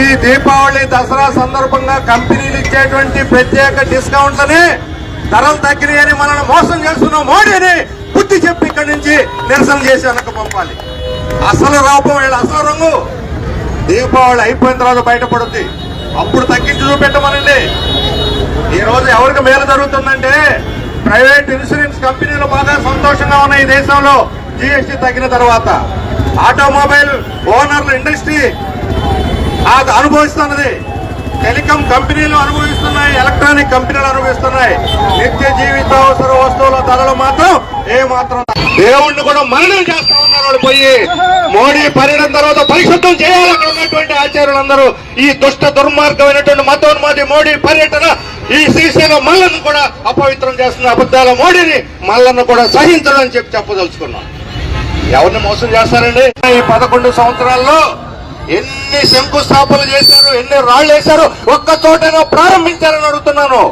ఈ దీపావళి దసరా సందర్భంగా కంపెనీలు ఇచ్చేటువంటి ప్రత్యేక డిస్కౌంట్లని ధరలు తగ్గినాయని మనల్ని మోసం చేస్తున్నాం మోడీని బుద్ధి చెప్పి ఇక్కడి నుంచి నిరసన చేసి వెనక పంపాలి. అసలు రూపం వీళ్ళ అసలు రంగు. దీపావళి అయిపోయిన తర్వాత బయటపడుద్ది. అప్పుడు తగ్గించి చూపెట్టమనండి. ఈ రోజు ఎవరికి మేలు జరుగుతుందంటే ప్రైవేట్ ఇన్సూరెన్స్ కంపెనీలు బాగా సంతోషంగా ఉన్నాయి ఈ దేశంలో. జీఎస్టీ తగ్గిన తర్వాత. ఆటోమొబైల్ ఓనర్ల ఇండస్ట్రీ అనుభవిస్తున్నది. టెలికాం కంపెనీలు అనుభవిస్తున్నాయి ఎలక్ట్రానిక్ కంపెనీలు అనుభవిస్తున్నాయి. నిత్య జీవిత అవసర వస్తువుల ధరలు మాత్రం ఏ మాత్రం దేవుణ్ణి కూడా మరణం చేస్తా ఉన్నారు వాళ్ళు పోయి. మోడీ పర్యటన తర్వాత పరిశుద్ధం చేయాలి అక్కడ ఉన్నటువంటి ఆచార్యులందరూ. ఈ దుష్ట దుర్మార్గమైనటువంటి మతోన్మాది మోడీ పర్యటన ఈ శ్రీశైల మల్లను కూడా అపవిత్రం చేస్తున్న అబద్ధాల మోడీని మల్లను కూడా సహించడం అని చెప్పి చెప్పదలుచుకున్నాం. ఎవరిని మోసం చేస్తారండి? ఈ పదకొండు సంవత్సరాల్లో ఎన్ని శంకుస్థాపనలు చేశారు ఎన్ని రాళ్ళు వేశారు ఒక్క చోటైనా ప్రారంభించారని అడుగుతున్నాను.